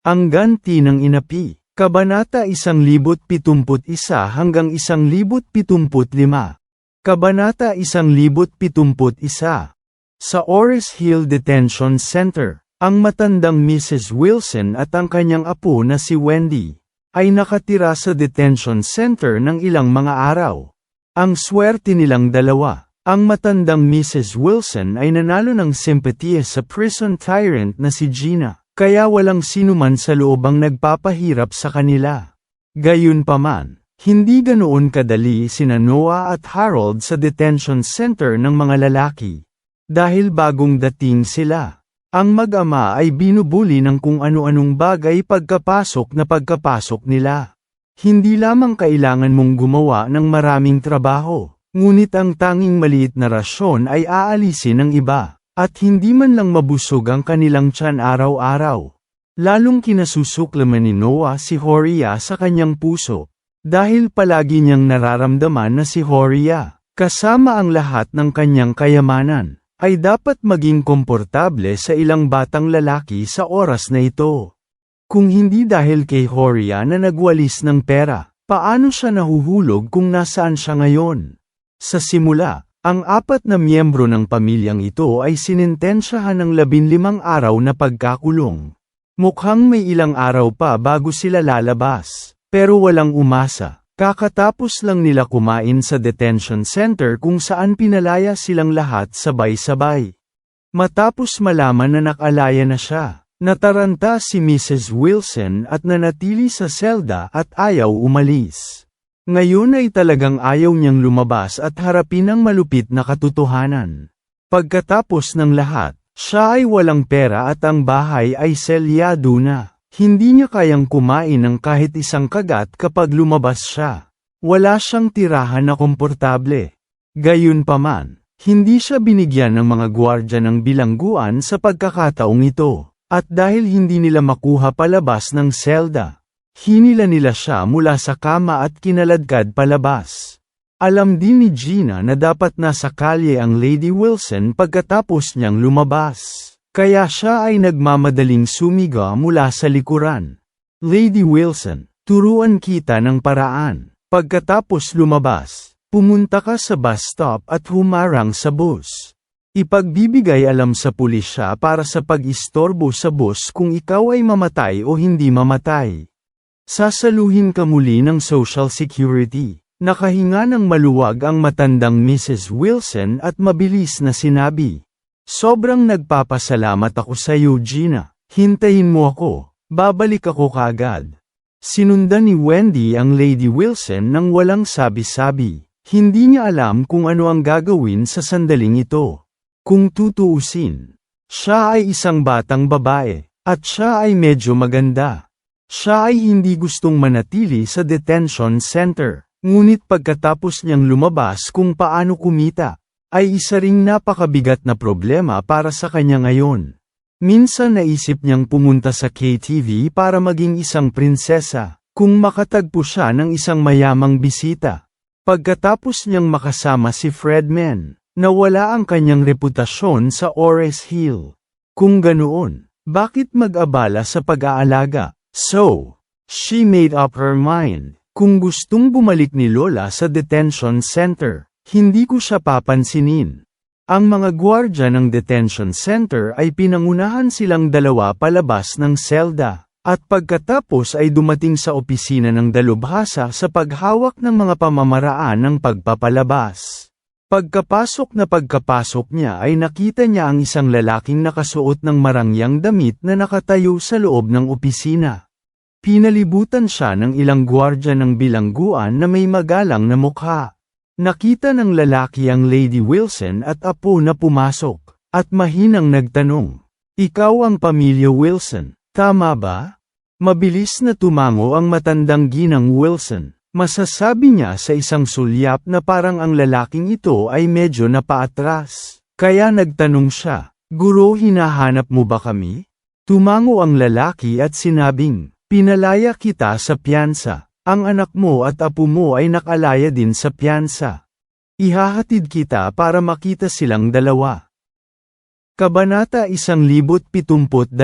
Ang ganti ng inapi, Kabanata 1071 hanggang 1075. Kabanata 1071. Sa Ores Hill Detention Center, ang matandang Mrs. Wilson at ang kanyang apo na si Wendy, ay nakatira sa detention center ng ilang mga araw. Ang swerte nilang dalawa, ang matandang Mrs. Wilson ay nanalo ng simpatiya sa prison tyrant na si Gina, kaya walang sinuman sa loob ang nagpapahirap sa kanila. Gayunpaman, hindi ganoon kadali sina Noah at Harold sa detention center ng mga lalaki. Dahil bagong dating sila, ang mag-ama ay binubuli ng kung ano-anong bagay pagkapasok na pagkapasok nila. Hindi lamang kailangan mong gumawa ng maraming trabaho, ngunit ang tanging maliit na rasyon ay aalisin ng iba, at hindi man lang mabusog ang kanilang tiyan araw-araw. Lalong kinasusuklaman ni Noah si Horia sa kanyang puso, dahil palagi niyang nararamdaman na si Horia, kasama ang lahat ng kanyang kayamanan, ay dapat maging komportable sa ilang batang lalaki sa oras na ito. Kung hindi dahil kay Horia na nagwalis ng pera, paano siya nahuhulog kung nasaan siya ngayon? Sa simula, ang apat na miyembro ng pamilyang ito ay sinintensyahan ng labinlimang araw na pagkakulong. Mukhang may ilang araw pa bago sila lalabas, pero walang umasa. Kakatapos lang nila kumain sa detention center kung saan pinalaya silang lahat sabay-sabay. Matapos malaman na nakalaya na siya, nataranta si Mrs. Wilson at nanatili sa selda at ayaw umalis. Ngayon ay talagang ayaw niyang lumabas at harapin ang malupit na katotohanan. Pagkatapos ng lahat, siya ay walang pera at ang bahay ay selyado na. Hindi niya kayang kumain ng kahit isang kagat kapag lumabas siya. Wala siyang tirahan na komportable. Gayunpaman, hindi siya binigyan ng mga gwardya ng bilangguan sa pagkakataong ito, at dahil hindi nila makuha palabas ng selda, hinila nila siya mula sa kama at kinaladkad palabas. Alam din ni Gina na dapat nasa kalye ang Lady Wilson pagkatapos niyang lumabas. Kaya siya ay nagmamadaling sumiga mula sa likuran. Lady Wilson, turuan kita ng paraan. Pagkatapos lumabas, pumunta ka sa bus stop at humarang sa bus. Ipagbibigay alam sa pulisya para sa pag-istorbo sa bus kung ikaw ay mamatay o hindi mamatay. Sasaluhin ka muli ng Social Security. Nakahinga ng maluwag ang matandang Mrs. Wilson at mabilis na sinabi. Sobrang nagpapasalamat ako sa iyo Gina. Hintayin mo ako. Babalik ako kagad. Sinundan ni Wendy ang Lady Wilson nang walang sabi-sabi. Hindi niya alam kung ano ang gagawin sa sandaling ito. Kung tutuusin, siya ay isang batang babae, at siya ay medyo maganda. Siya ay hindi gustong manatili sa detention center. Ngunit pagkatapos niyang lumabas kung paano kumita, ay isa ring napakabigat na problema para sa kanya ngayon. Minsan naisip niyang pumunta sa KTV para maging isang prinsesa, kung makatagpo siya ng isang mayamang bisita. Pagkatapos niyang makasama si Fredman, nawala ang kanyang reputasyon sa Ores Hill. Kung ganoon, bakit mag-abala sa pag-aalaga? So, she made up her mind. Kung gustong bumalik ni Lola sa detention center, hindi ko siya papansinin. Ang mga gwardya ng detention center ay pinangunahan silang dalawa palabas ng selda, at pagkatapos ay dumating sa opisina ng dalubhasa sa paghawak ng mga pamamaraan ng pagpapalabas. Pagkapasok na pagkapasok niya ay nakita niya ang isang lalaking nakasuot ng marangyang damit na nakatayo sa loob ng opisina. Pinalibutan siya ng ilang gwardya ng bilangguan na may magalang na mukha. Nakita ng lalaki ang Lady Wilson at apo na pumasok, at mahinang nagtanong. Ikaw ang pamilya Wilson. Tama ba? Mabilis na tumango ang matandang ginang Wilson. Masasabi niya sa isang sulyap na parang ang lalaking ito ay medyo napaatras. Kaya nagtanong siya, Guro hinahanap mo ba kami? Tumango ang lalaki at sinabing, Pinalaya kita sa piyansa. Ang anak mo at apo mo ay nakalaya din sa piyansa. Ihahatid kita para makita silang dalawa. Kabanata 1072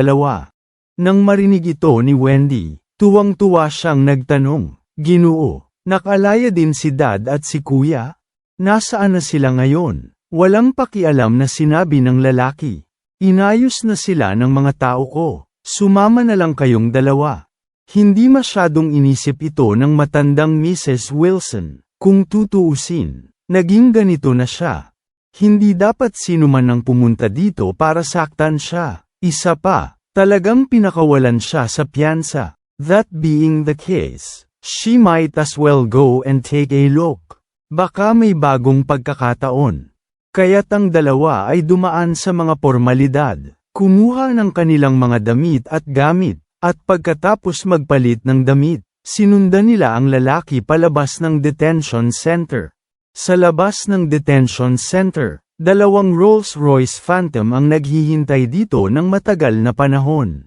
Nang marinig ito ni Wendy, tuwang-tuwa siyang nagtanong, Ginoo, nakalaya din si dad at si kuya? Nasaan na sila ngayon? Walang pakialam na sinabi ng lalaki. Inayos na sila ng mga tao ko. Sumama na lang kayong dalawa. Hindi masyadong inisip ito ng matandang Mrs. Wilson. Kung tutuusin, naging ganito na siya. Hindi dapat sino man ang pumunta dito para saktan siya. Isa pa, talagang pinakawalan siya sa piyansa. That being the case, she might as well go and take a look. Baka may bagong pagkakataon. Kaya't ang dalawa ay dumaan sa mga formalidad, kumuha ng kanilang mga damit at gamit, at pagkatapos magpalit ng damit, sinundan nila ang lalaki palabas ng detention center. Sa labas ng detention center, dalawang Rolls-Royce Phantom ang naghihintay dito ng matagal na panahon.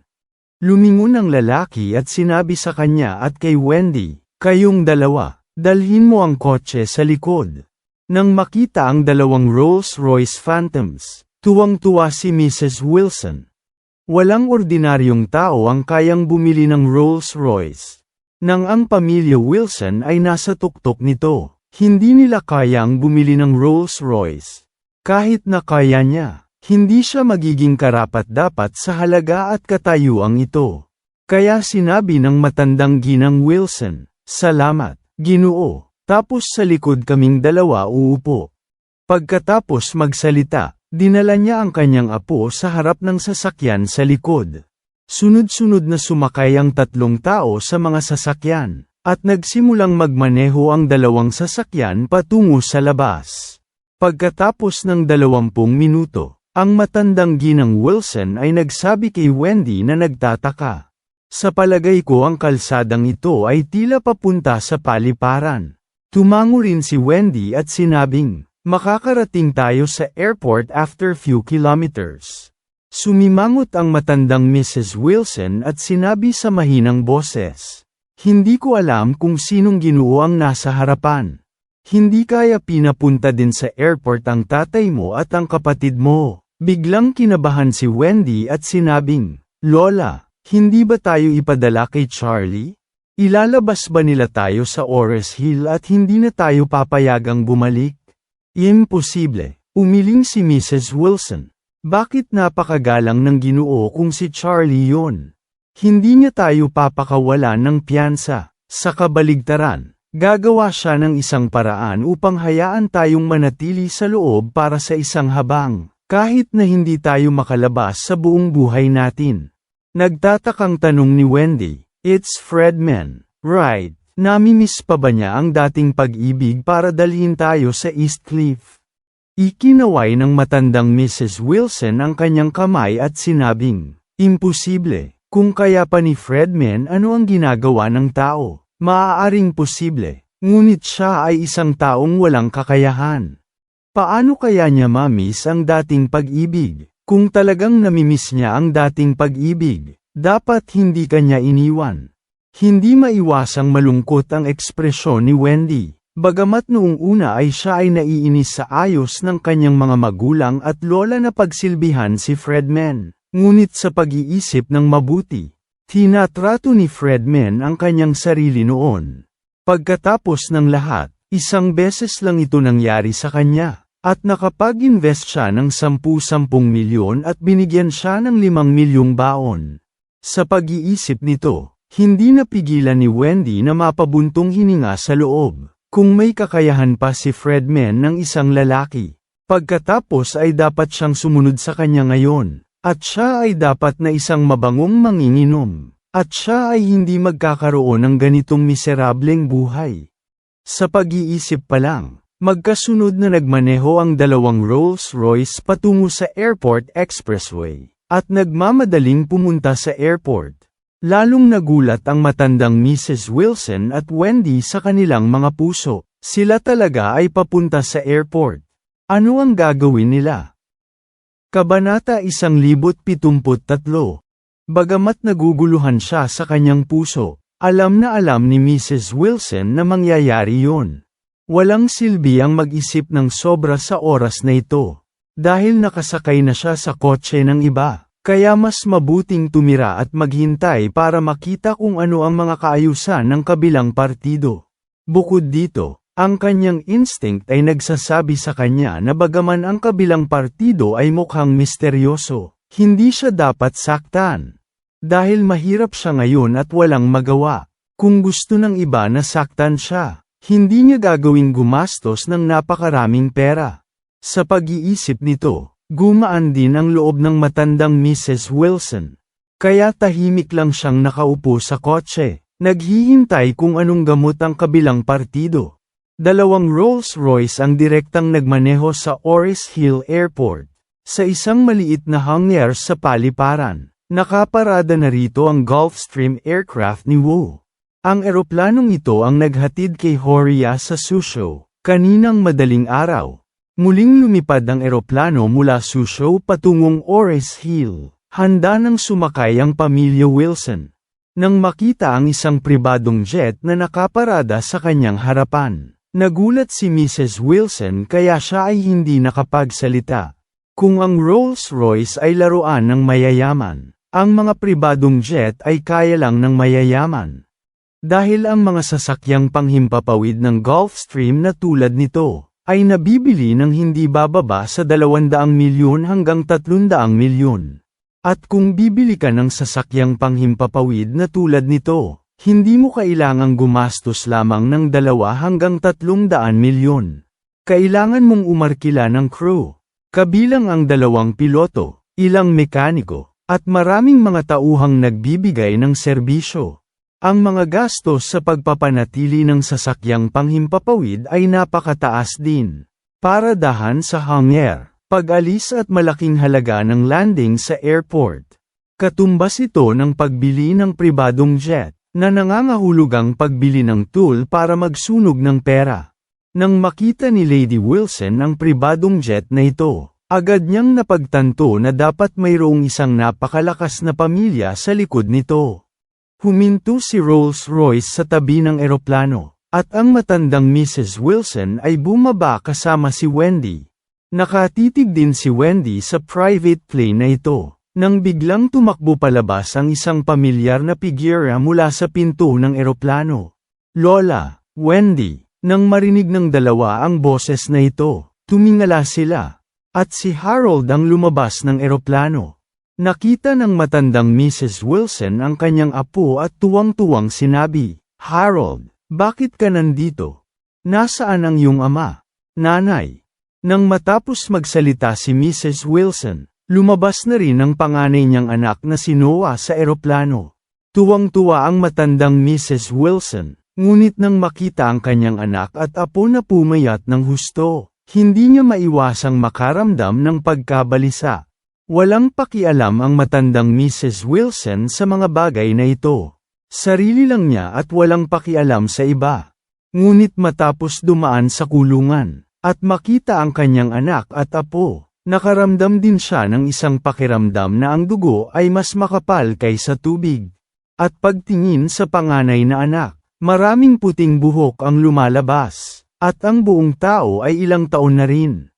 Lumingon ang lalaki at sinabi sa kanya at kay Wendy, kayong dalawa, dalhin mo ang kotse sa likod. Nang makita ang dalawang Rolls-Royce Phantoms, tuwang-tuwa si Mrs. Wilson. Walang ordinaryong tao ang kayang bumili ng Rolls-Royce. Nang ang pamilya Wilson ay nasa tuktok nito, hindi nila kayang bumili ng Rolls-Royce. Kahit na kaya niya, hindi siya magiging karapat-dapat sa halaga at katayuang ito. Kaya sinabi ng matandang ginang Wilson, Salamat, Ginoo. Tapos sa likod kaming dalawa uupo. Pagkatapos magsalita, dinala niya ang kanyang apo sa harap ng sasakyan sa likod. Sunod-sunod na sumakay ang tatlong tao sa mga sasakyan, at nagsimulang magmaneho ang dalawang sasakyan patungo sa labas. Pagkatapos ng dalawampung minuto, ang matandang ginang Wilson ay nagsabi kay Wendy na nagtataka. Sa palagay ko ang kalsadang ito ay tila papunta sa paliparan. Tumango rin si Wendy at sinabing, makakarating tayo sa airport after few kilometers. Sumimangot ang matandang Mrs. Wilson at sinabi sa mahinang boses, Hindi ko alam kung sinong ginoo ang nasa harapan. Hindi kaya pinapunta din sa airport ang tatay mo at ang kapatid mo. Biglang kinabahan si Wendy at sinabing, Lola, hindi ba tayo ipadala kay Charlie? Ilalabas ba nila tayo sa Ores Hill at hindi na tayo papayagang bumalik? Imposible. Umiling si Mrs. Wilson. Bakit napakagalang ng ginoo kung si Charlie yon? Hindi niya tayo papakawalan ng piyansa. Sa kabaligtaran, gagawa siya ng isang paraan upang hayaan tayong manatili sa loob para sa isang habang, kahit na hindi tayo makalabas sa buong buhay natin. Nagtatakang tanong ni Wendy, It's Fredman, right? Namimiss pa ba niya ang dating pag-ibig para dalhin tayo sa East Cliff? Ikinaway ng matandang Mrs. Wilson ang kanyang kamay at sinabing, Imposible. Kung kaya pa ni Fredman ano ang ginagawa ng tao, maaaring posible. Ngunit siya ay isang taong walang kakayahan. Paano kaya niya mamiss ang dating pag-ibig? Kung talagang namimiss niya ang dating pag-ibig, dapat hindi kanya iniwan. Hindi maiwasang malungkot ang ekspresyon ni Wendy. Bagamat noong una ay siya ay naiinis sa ayos ng kanyang mga magulang at lola na pagsilbihan si Fredman. Ngunit sa pag-iisip ng mabuti, tinatrato ni Fredman ang kanyang sarili noon. Pagkatapos ng lahat, isang beses lang ito nangyari sa kanya. At nakapag-invest siya ng 10-10 milyon at binigyan siya ng 5 milyong baon. Sa pag-iisip nito, hindi napigilan ni Wendy na mapabuntong hininga sa loob. Kung may kakayahan pa si Fredman ng isang lalaki, pagkatapos ay dapat siyang sumunod sa kanya ngayon, at siya ay dapat na isang mabangong manginginom, at siya ay hindi magkakaroon ng ganitong miserableng buhay. Sa pag-iisip pa lang, magkasunod na nagmaneho ang dalawang Rolls-Royce patungo sa Airport Expressway. at nagmamadaling pumunta sa airport. Lalong nagulat ang matandang Mrs. Wilson at Wendy sa kanilang mga puso. Sila talaga ay papunta sa airport. Ano ang gagawin nila? Kabanata 1073 Bagamat naguguluhan siya sa kanyang puso, alam na alam ni Mrs. Wilson na mangyayari yun. Walang silbi ang mag-isip ng sobra sa oras na ito. Dahil nakasakay na siya sa kotse ng iba. Kaya mas mabuting tumira at maghintay para makita kung ano ang mga kaayusan ng kabilang partido. Bukod dito, ang kanyang instinct ay nagsasabi sa kanya na bagaman ang kabilang partido ay mukhang misteryoso, hindi siya dapat saktan. Dahil mahirap siya ngayon at walang magawa. Kung gusto ng iba na saktan siya, hindi niya gagawing gumastos ng napakaraming pera. Sa pag-iisip nito, Gumaan din ang loob ng matandang Mrs. Wilson. Kaya tahimik lang siyang nakaupo sa kotse, naghihintay kung anong gamot ang kabilang partido. Dalawang Rolls-Royce ang direktang nagmaneho sa Oris Hill Airport. Sa isang maliit na hangar sa paliparan, nakaparada na rito ang Gulfstream aircraft ni Wu. Ang eroplanong ito ang naghatid kay Horia sa Susho, kaninang madaling araw. Muling lumipad ang eroplano mula Susho patungong Ores Hill. Handa nang sumakay ang pamilya Wilson. Nang makita ang isang pribadong jet na nakaparada sa kanyang harapan. Nagulat si Mrs. Wilson kaya siya ay hindi nakapagsalita. Kung ang Rolls-Royce ay laruan ng mayayaman, ang mga pribadong jet ay kaya lang ng mayayaman. Dahil ang mga sasakyang panghimpapawid ng Gulfstream na tulad nito, ay nabibili ng hindi bababa sa 200 milyon hanggang 300 milyon. At kung bibili ka ng sasakyang panghimpapawid na tulad nito, hindi mo kailangang gumastos lamang ng 2 hanggang 300 milyon. Kailangan mong umarkila ng crew, kabilang ang dalawang piloto, ilang mekaniko, at maraming mga tauhang nagbibigay ng serbisyo. Ang mga gastos sa pagpapanatili ng sasakyang panghimpapawid ay napakataas din. Paradahan sa hangar, pag-alis at malaking halaga ng landing sa airport. Katumbas ito ng pagbili ng pribadong jet, na nangangahulugang pagbili ng tool para magsunog ng pera. Nang makita ni Lady Wilson ang pribadong jet na ito, agad niyang napagtanto na dapat mayroong isang napakalakas na pamilya sa likod nito. Huminto si Rolls-Royce sa tabi ng eroplano, at ang matandang Mrs. Wilson ay bumaba kasama si Wendy. Nakatitig din si Wendy sa private plane na ito, nang biglang tumakbo palabas ang isang pamilyar na figura mula sa pinto ng eroplano. Lola, Wendy, nang marinig ng dalawa ang boses na ito, tumingala sila. At si Harold ang lumabas ng eroplano. Nakita ng matandang Mrs. Wilson ang kanyang apo at tuwang-tuwang sinabi, Harold, bakit ka nandito? Nasaan ang iyong ama? Nanay. Nang matapos magsalita si Mrs. Wilson, lumabas na rin ang panganay niyang anak na si Noah sa eroplano. Tuwang-tuwa ang matandang Mrs. Wilson, ngunit nang makita ang kanyang anak at apo na pumayat ng husto, hindi niya maiwasang makaramdam ng pagkabalisa. Walang pakialam ang matandang Mrs. Wilson sa mga bagay na ito. Sarili lang niya at walang pakialam sa iba. Ngunit matapos dumaan sa kulungan, at makita ang kanyang anak at apo, nakaramdam din siya ng isang pakiramdam na ang dugo ay mas makapal kaysa tubig. At pagtingin sa panganay na anak, maraming puting buhok ang lumalabas, at ang buong tao ay ilang taon na rin.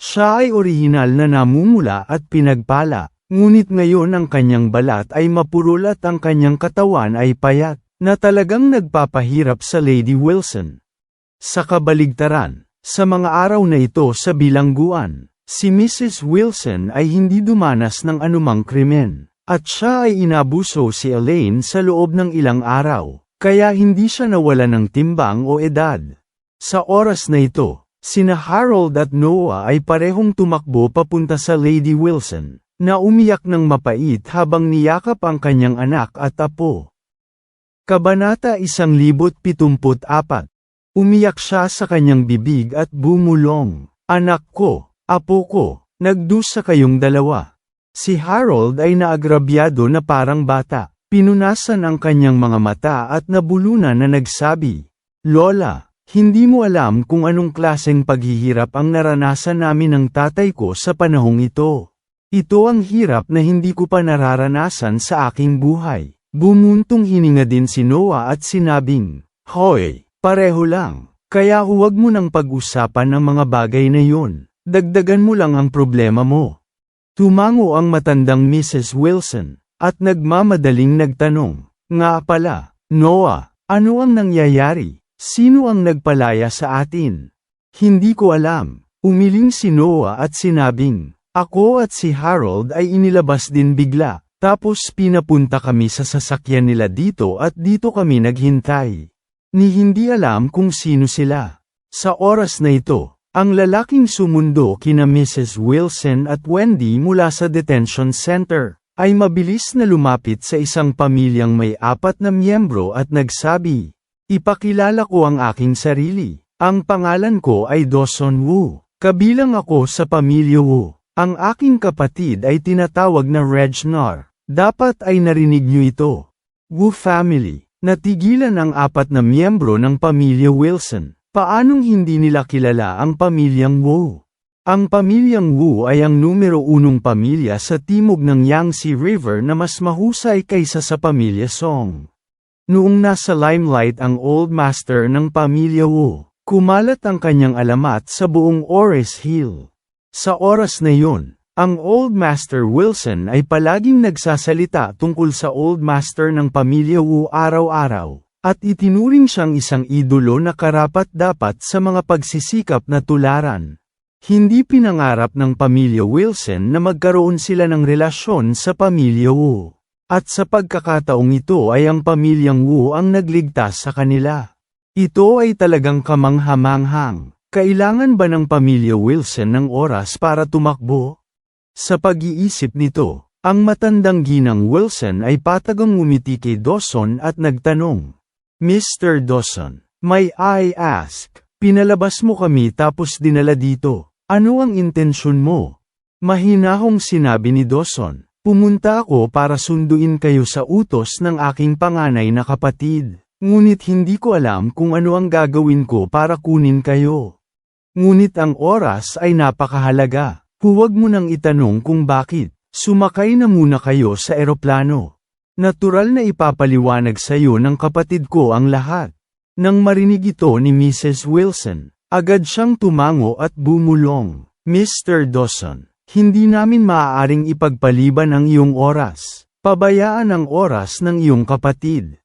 Siya ay orihinal na namumula at pinagpala, ngunit ngayon ang kanyang balat ay mapurol at ang kanyang katawan ay payat, na talagang nagpapahirap sa Lady Wilson. Sa kabaligtaran, sa mga araw na ito sa bilangguan, si Mrs. Wilson ay hindi dumanas ng anumang krimen, at siya ay inabuso si Elaine sa loob ng ilang araw, kaya hindi siya nawala ng timbang o edad. Sa oras na ito, Sina Harold at Noah ay parehong tumakbo papunta sa Lady Wilson, na umiyak ng mapait habang niyakap ang kanyang anak at apo. Kabanata 1074 Umiyak siya sa kanyang bibig at bumulong, Anak ko, apo ko, nagdusa kayong dalawa. Si Harold ay naagrabyado na parang bata. Pinunasan ang kanyang mga mata at nabulunan na nagsabi, Lola, hindi mo alam kung anong klaseng paghihirap ang naranasan namin ng tatay ko sa panahong ito. Ito ang hirap na hindi ko pa nararanasan sa aking buhay. Bumuntong hininga din si Noah at sinabing, Hoy, pareho lang. Kaya huwag mo nang pag-usapan ng mga bagay na yun. Dagdagan mo lang ang problema mo. Tumango ang matandang Mrs. Wilson, at nagmamadaling nagtanong, Nga pala, Noah, ano ang nangyayari? Sino ang nagpalaya sa atin? Hindi ko alam. Umiling si Noah at sinabing, Ako at si Harold ay inilabas din bigla, tapos pinapunta kami sa sasakyan nila dito at dito kami naghintay. Ni hindi alam kung sino sila. Sa oras na ito, ang lalaking sumundo kina Mrs. Wilson at Wendy mula sa detention center, ay mabilis na lumapit sa isang pamilyang may apat na miyembro at nagsabi, Ipakilala ko ang aking sarili. Ang pangalan ko ay Dawson Wu. Kabilang ako sa pamilya Wu. Ang aking kapatid ay tinatawag na Regnar. Dapat ay narinig niyo ito. Wu family. Natigilan ang apat na miyembro ng pamilya Wilson. Paanong hindi nila kilala ang pamilyang Wu? Ang pamilyang Wu ay ang numero unong pamilya sa timog ng Yangtze River na mas mahusay kaysa sa pamilya Song. Noong nasa limelight ang old master ng pamilya Wu, kumalat ang kanyang alamat sa buong Ores Hill. Sa oras na yun, ang Old Master Wilson ay palaging nagsasalita tungkol sa Old Master ng pamilya Wu araw-araw, at itinuring siyang isang idolo na karapat-dapat sa mga pagsisikap na tularan. Hindi pinangarap ng pamilya Wilson na magkaroon sila ng relasyon sa pamilya Wu. At sa pagkakataong ito ay ang pamilyang Wu ang nagligtas sa kanila. Ito ay talagang kamanghamanghang. Kailangan ba ng pamilya Wilson ng oras para tumakbo? Sa pag-iisip nito, ang matandang ginang Wilson ay patagang ngumiti kay Dawson at nagtanong, Mr. Dawson, may I ask, pinalabas mo kami tapos dinala dito, ano ang intensyon mo? Mahinahong sinabi ni Dawson, pumunta ako para sunduin kayo sa utos ng aking panganay na kapatid, ngunit hindi ko alam kung ano ang gagawin ko para kunin kayo. Ngunit ang oras ay napakahalaga. Huwag mo nang itanong kung bakit. Sumakay na muna kayo sa eroplano. Natural na ipapaliwanag sa iyo ng kapatid ko ang lahat. Nang marinig ito ni Mrs. Wilson, agad siyang tumango at bumulong. Mr. Dawson, hindi namin maaaring ipagpaliban ang iyong oras. Pabayaan ang oras ng iyong kapatid.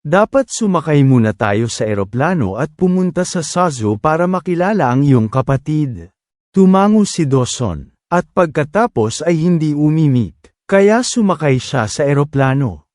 Dapat sumakay muna tayo sa eroplano at pumunta sa Sazo para makilala ang iyong kapatid. Tumango si Dawson, at pagkatapos ay hindi umimik, kaya sumakay siya sa eroplano.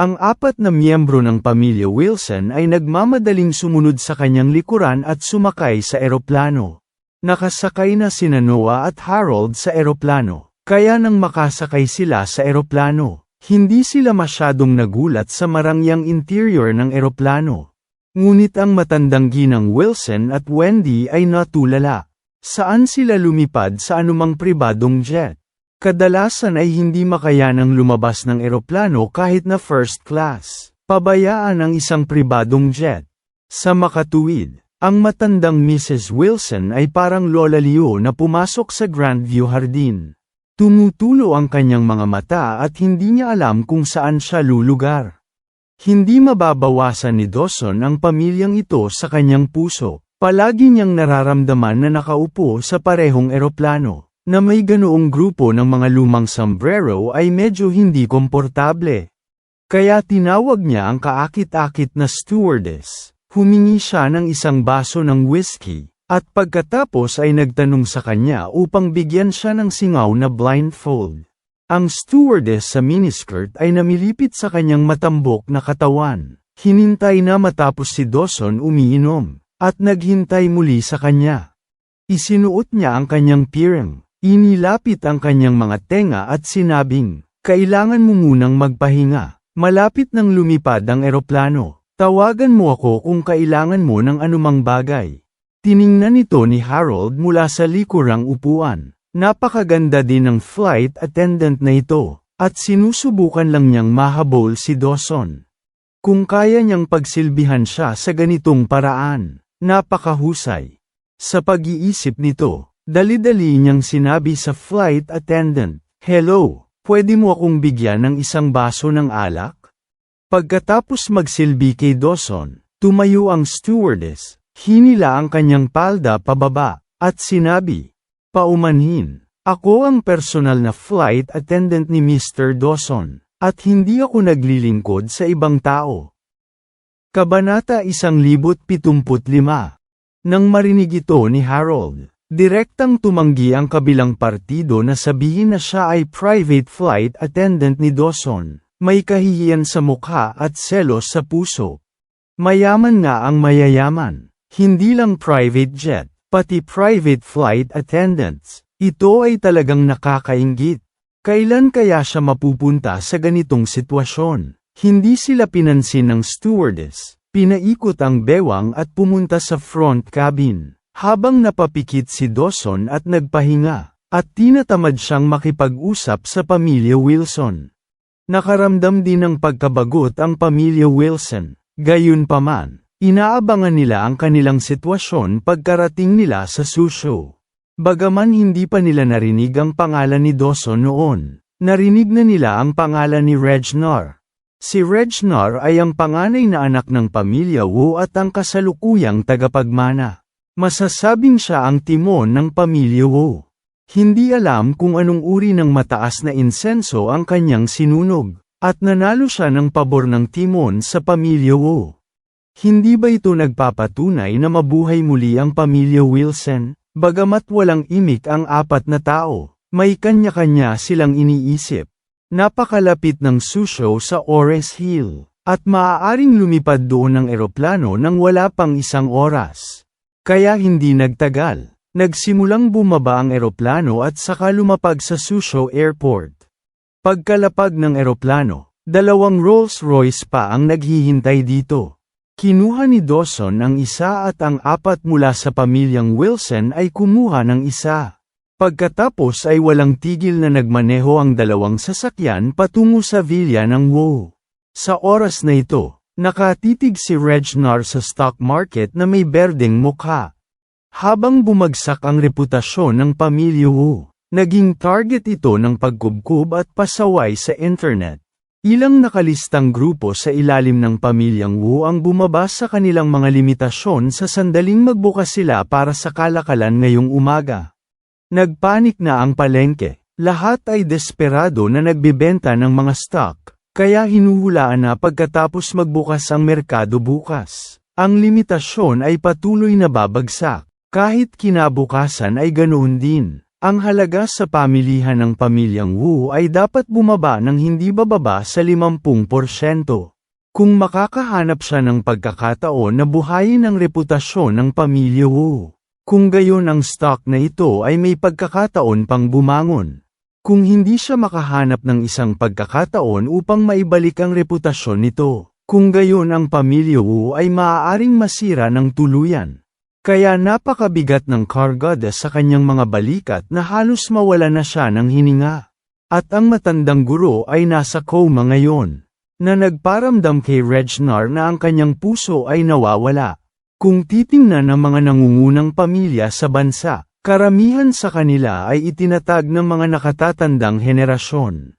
Ang apat na miyembro ng pamilya Wilson ay nagmamadaling sumunod sa kanyang likuran at sumakay sa eroplano. Nakasakay na sina Noah at Harold sa eroplano, kaya nang makasakay sila sa eroplano, hindi sila masyadong nagulat sa marangyang interior ng eroplano. Ngunit ang matandang ginang Wilson at Wendy ay natulala. Saan sila lumipad sa anumang pribadong jet? Kadalasan ay hindi makayanang lumabas ng eroplano kahit na first class. Pabayaan ang isang pribadong jet. Sa makatuwid, ang matandang Mrs. Wilson ay parang Lola Leo na pumasok sa Grandview Hardin. Tumutulo ang kanyang mga mata at hindi niya alam kung saan siya lulugar. Hindi mababawasan ni Dawson ang pamilyang ito sa kanyang puso. Palagi niyang nararamdaman na nakaupo sa parehong eroplano, na may ganoong grupo ng mga lumang sombrero ay medyo hindi komportable. Kaya tinawag niya ang kaakit-akit na stewardess. Humingi siya ng isang baso ng whiskey, at pagkatapos ay nagtanong sa kanya upang bigyan siya ng singaw na blindfold. Ang stewardess sa miniskirt ay namilipit sa kanyang matambok na katawan. Hinintay na matapos si Dawson umiinom, at naghintay muli sa kanya. Isinuot niya ang kanyang pirang, inilapit ang kanyang mga tenga at sinabing, kailangan mo munang magpahinga. Malapit nang lumipad ang eroplano. Tawagan mo ako kung kailangan mo ng anumang bagay. Tiningnan ito ni Harold mula sa likurang upuan. Napakaganda din ng flight attendant na ito, at sinusubukan lang niyang mahabol si Dawson. Kung kaya niyang pagsilbihan siya sa ganitong paraan, napakahusay. Sa pag-iisip nito, dali-dali niyang sinabi sa flight attendant, Hello, pwede mo akong bigyan ng isang baso ng alak? Pagkatapos magsilbi kay Dawson, tumayo ang stewardess, hinila ang kanyang palda pababa, at sinabi, Paumanhin, ako ang personal na flight attendant ni Mr. Dawson, at hindi ako naglilingkod sa ibang tao. Kabanata 1075 Nang marinig ito ni Harold, direktang tumanggi ang kabilang partido na sabihin na siya ay private flight attendant ni Dawson, may kahihiyan sa mukha at selos sa puso. Mayaman nga ang mayayaman, hindi lang private jet, pati private flight attendants. Ito ay talagang nakakaingit. Kailan kaya siya mapupunta sa ganitong sitwasyon? Hindi sila pinansin ng stewardess. Pinaikot ang bewang at pumunta sa front cabin. Habang napapikit si Dawson at nagpahinga, at tinatamad siyang makipag-usap sa pamilya Wilson. Nakaramdam din ng pagkabagot ang pamilya Wilson. Gayunpaman, Inaabangan nila ang kanilang sitwasyon pagkarating nila sa susyo. Bagaman hindi pa nila narinig ang pangalan ni Dawson noon, narinig na nila ang pangalan ni Regnar. Si Regnar ay ang panganay na anak ng pamilya Wu at ang kasalukuyang tagapagmana. Masasabing siya ang timon ng pamilya Wu. Hindi alam kung anong uri ng mataas na insenso ang kanyang sinunog, at nanalo siya ng pabor ng timon sa pamilya Wu. Hindi ba ito nagpapatunay na mabuhay muli ang pamilya Wilson? Bagamat walang imik ang apat na tao, may kanya-kanya silang iniisip. Napakalapit ng susyo sa Ores Hill, at maaaring lumipad doon ng eroplano nang wala pang isang oras. Kaya hindi nagtagal, nagsimulang bumaba ang eroplano at saka lumapag sa Susho Airport. Pagkalapag ng eroplano, dalawang Rolls-Royce pa ang naghihintay dito. Kinuha ni Dawson ang isa at ang apat mula sa pamilyang Wilson ay kumuha ng isa. Pagkatapos ay walang tigil na nagmaneho ang dalawang sasakyan patungo sa villa ng Wu. Sa oras na ito, nakatitig si Regnar sa stock market na may berdeng mukha. Habang bumagsak ang reputasyon ng pamilya Wu, naging target ito ng pagkubkub at pasaway sa internet. Ilang nakalistang grupo sa ilalim ng pamilyang Wu ang bumaba sa kanilang mga limitasyon sa sandaling magbukas sila para sa kalakalan ngayong umaga. Nagpanik na ang palengke, lahat ay desperado na nagbibenta ng mga stock, kaya hinuhulaan na pagkatapos magbukas ang merkado bukas. Ang limitasyon ay patuloy na babagsak, kahit kinabukasan ay ganoon din. Ang halaga sa pamilihan ng pamilyang Wu ay dapat bumaba ng hindi bababa sa 50%. Kung makakahanap siya ng pagkakataon na buhayin ang reputasyon ng pamilya Wu. Kung gayon ang stock na ito ay may pagkakataon pang bumangon. Kung hindi siya makahanap ng isang pagkakataon upang maibalik ang reputasyon nito, kung gayon ang pamilya Wu ay maaaring masira ng tuluyan. Kaya napakabigat ng kargada sa kanyang mga balikat na halos mawala na siya ng hininga. At ang matandang guro ay nasa coma ngayon, na nagparamdam kay Regnar na ang kanyang puso ay nawawala. Kung titingnan ng mga nangungunang pamilya sa bansa, karamihan sa kanila ay itinatag ng mga nakatatandang henerasyon.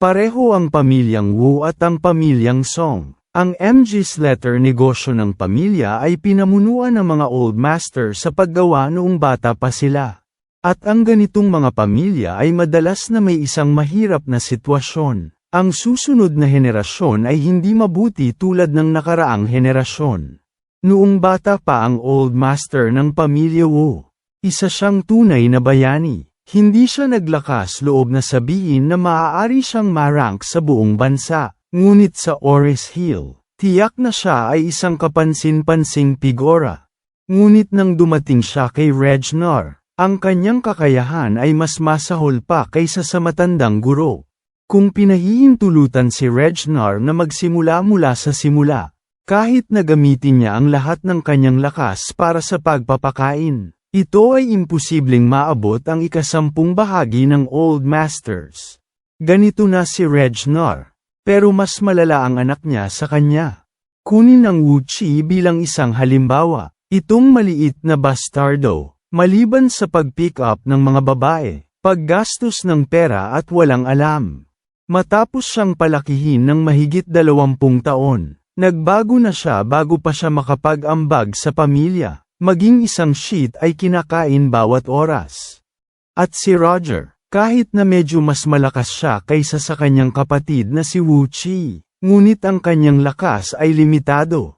Pareho ang pamilyang Wu at ang pamilyang Song. Ang MG's letter negosyo ng pamilya ay pinamunuan ng mga old master sa paggawa noong bata pa sila. At ang ganitong mga pamilya ay madalas na may isang mahirap na sitwasyon. Ang susunod na henerasyon ay hindi mabuti tulad ng nakaraang henerasyon. Noong bata pa ang old master ng pamilya Wu, isa siyang tunay na bayani. Hindi siya naglakas loob na sabihin na maaari siyang marank sa buong bansa. Ngunit sa Ores Hill, tiyak na siya ay isang kapansin-pansing figura. Ngunit nang dumating siya kay Regnar, ang kanyang kakayahan ay mas masahol pa kaysa sa matandang guro. Kung pinahihintulutan si Regnar na magsimula mula sa simula, kahit na gamitin niya ang lahat ng kanyang lakas para sa pagpapakain, Ito ay imposibleng maabot ang ikasampung bahagi ng Old Masters. Ganito na si Regnor. Pero mas malala ang anak niya sa kanya. Kunin ang Wu Chi bilang isang halimbawa. Itong maliit na bastardo, maliban sa pag-pick up ng mga babae, paggastos ng pera at walang alam. Matapos siyang palakihin ng mahigit dalawampung taon, nagbago na siya bago pa siya makapag-ambag sa pamilya, maging isang sheet ay kinakain bawat oras. At si Roger, kahit na medyo mas malakas siya kaysa sa kanyang kapatid na si Wu Chi, ngunit ang kanyang lakas ay limitado.